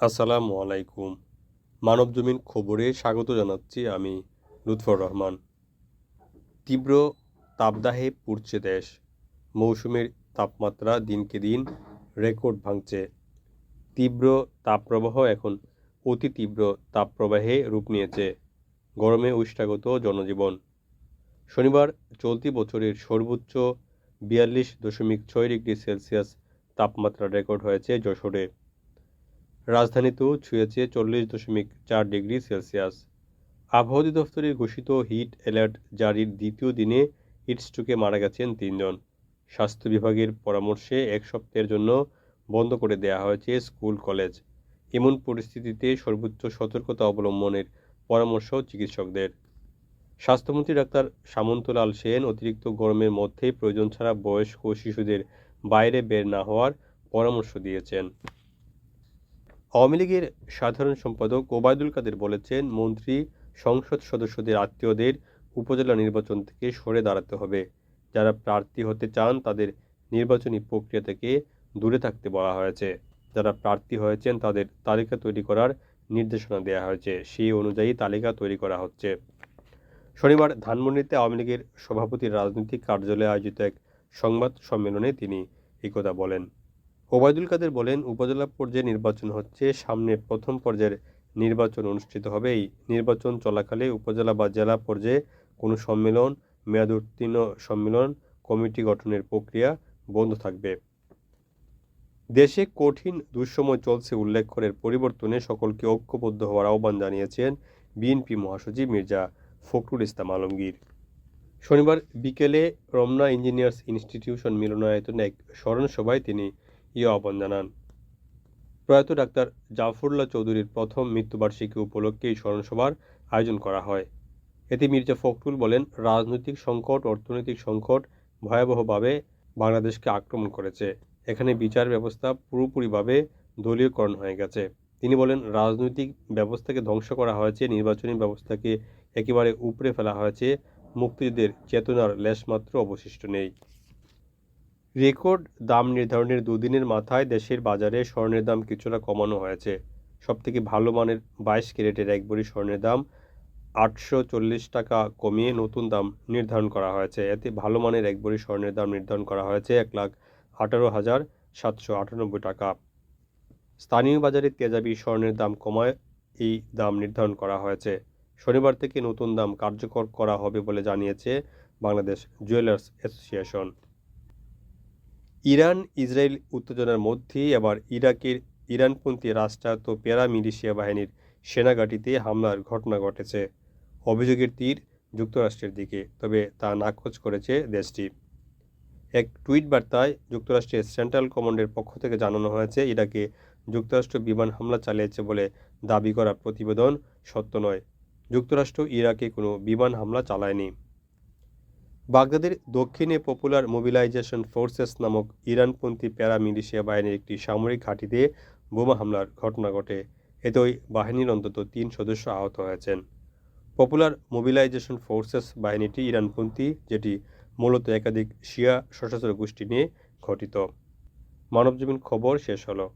আসসালামু আলাইকুম। মানবজমিন খবরে স্বাগত জানাচ্ছি আমি লুৎফর রহমান। তীব্র তাপদাহে পুড়ছে দেশ। মৌসুমের তাপমাত্রা দিনকে দিন রেকর্ড ভাঙছে। তীব্র তাপপ্রবাহ এখন অতি তীব্র তাপপ্রবাহে রূপ নিয়েছে। গরমে উষ্ণাগত জনজীবন। শনিবার চলতি বছরের সর্বোচ্চ বিয়াল্লিশ দশমিক ছয় ডিগ্রি সেলসিয়াস তাপমাত্রা রেকর্ড হয়েছে যশোরে। রাজধানীতেও ছুঁয়েছে চল্লিশ দশমিক চার ডিগ্রি সেলসিয়াস। আবহাওয়া অধিদপ্তরের ঘোষিত হিট অ্যালার্ট জারির দ্বিতীয় দিনে হিটস্ট্রোকে মারা গেছেন তিনজন। স্বাস্থ্য বিভাগের পরামর্শে এক সপ্তাহের জন্য বন্ধ করে দেওয়া হয়েছে স্কুল, কলেজ। এমন পরিস্থিতিতে সর্বোচ্চ সতর্কতা অবলম্বনের পরামর্শ চিকিৎসকদের। স্বাস্থ্যমন্ত্রী ডাক্তার সামন্তলাল সেন অতিরিক্ত গরমের মধ্যে প্রয়োজন ছাড়া বয়স্ক শিশুদের বাইরে বের না হওয়ার পরামর্শ দিয়েছেন। আওয়ামী লীগের সাধারণ সম্পাদক ওবায়দুল কাদের বলেছেন, মন্ত্রী, সংসদ সদস্যদের আত্মীয়দের উপজেলা নির্বাচন থেকে সরে দাঁড়াতে হবে। যারা প্রার্থী হতে চান, তাদের নির্বাচনী প্রক্রিয়া থেকে দূরে থাকতে বলা হয়েছে। যারা প্রার্থী হয়েছেন, তাদের তালিকা তৈরি করার নির্দেশনা দেওয়া হয়েছে। সেই অনুযায়ী তালিকা তৈরি করা হচ্ছে। শনিবার ধানমন্ডিতে আওয়ামী লীগের সভাপতির রাজনৈতিক কার্যালয়ে আয়োজিত এক সংবাদ সম্মেলনে তিনি একথা বলেন। ওবায়দুল কাদের বলেন, উপজেলা পর্যায়ে নির্বাচন হচ্ছে, সামনে প্রথম পর্যায়ের নির্বাচন অনুষ্ঠিত হবে। এই নির্বাচন চলাকালে উপজেলা বা জেলা পর্যায়ে কোনো সম্মেলন, মেয়াদ উত্তীর্ণ সম্মেলন, কমিটি গঠনের প্রক্রিয়া বন্ধ থাকবে। দেশে কঠিন দুঃসময় চলছে উল্লেখ করে পরিবর্তনে সকলকে ঐক্যবদ্ধ হওয়ার আহ্বান জানিয়েছেন বিএনপি মহাসচিব মির্জা ফখরুল ইসলাম আলমগীর। শনিবার বিকেলে রমনা ইঞ্জিনিয়ার্স ইনস্টিটিউশন মিলনায়তনে এক স্মরণ সভায় তিনি ই আহ্বান জানান। প্রয়াত ডাক্তার জাফরুল্লাহ চৌধুরীর প্রথম মৃত্যুবার্ষিকী উপলক্ষে এই স্মরণসভার আয়োজন করা হয়। এতে মির্জা ফখরুল বলেন, রাজনৈতিক সংকট, অর্থনৈতিক সংকট ভয়াবহভাবে বাংলাদেশকে আক্রমণ করেছে। এখানে বিচার ব্যবস্থা পুরোপুরিভাবে দলীয়করণ হয়ে গেছে। তিনি বলেন, রাজনৈতিক ব্যবস্থাকে ধ্বংস করা হয়েছে, নির্বাচনী ব্যবস্থাকে একেবারে উপড়ে ফেলা হয়েছে, মুক্তিযুদ্ধের চেতনার লেশমাত্র অবশিষ্ট নেই। রেকর্ড দাম নির্ধারণের দুদিনের মাথায় দেশের বাজারে স্বর্ণের দাম কিছুটা কমানো হয়েছে। সবথেকে ভালো মানের বাইশ ক্যারেটের এক ভরি স্বর্ণের দাম আটশো চল্লিশ টাকা কমিয়ে নতুন দাম নির্ধারণ করা হয়েছে। এতে ভালো মানের এক ভরি স্বর্ণের দাম নির্ধারণ করা হয়েছে এক লাখ আঠারো হাজার সাতশো আটানব্বই টাকা। স্থানীয় বাজারে তেজাবি স্বর্ণের দাম কমায় এই দাম নির্ধারণ করা হয়েছে। শনিবার থেকে নতুন দাম কার্যকর করা হবে বলে জানিয়েছে Bangladesh jewellers association. Iran, Israel উত্তেজনার মধ্যেই আবার ইরাকের ইরানপন্থী রাষ্ট্রায়ত্ত প্যারা মিলিশিয়া বাহিনীর সেনাঘাঁটিতে হামলার ঘটনা ঘটেছে। অভিযোগের তীর যুক্তরাষ্ট্রের দিকে, তবে তা নাকচ করেছে দেশটি। এক টুইট বার্তায় যুক্তরাষ্ট্রের সেন্ট্রাল কমান্ডের পক্ষ থেকে জানানো হয়েছে, ইরাকে যুক্তরাষ্ট্র বিমান হামলা চালিয়েছে বলে দাবি করা প্রতিবেদন সত্য নয়। যুক্তরাষ্ট্র ইরাকে কোনো বিমান হামলা চালায়নি। বাগদাদের দক্ষিণে পপুলার মোবিলাইজেশন ফোর্সেস নামক ইরানপন্থী প্যারা মিলিশিয়া বাহিনীর একটি সামরিক ঘাঁটিতে বোমা হামলার ঘটনা ঘটে। এতে ওই বাহিনীর অন্তত তিন সদস্য আহত হয়েছেন। পপুলার মোবিলাইজেশন ফোর্সেস বাহিনীটি ইরানপন্থী, যেটি মূলত একাধিক শিয়া সশস্ত্র গোষ্ঠী নিয়ে গঠিত। মানবজমিন খবর শেষ হলো।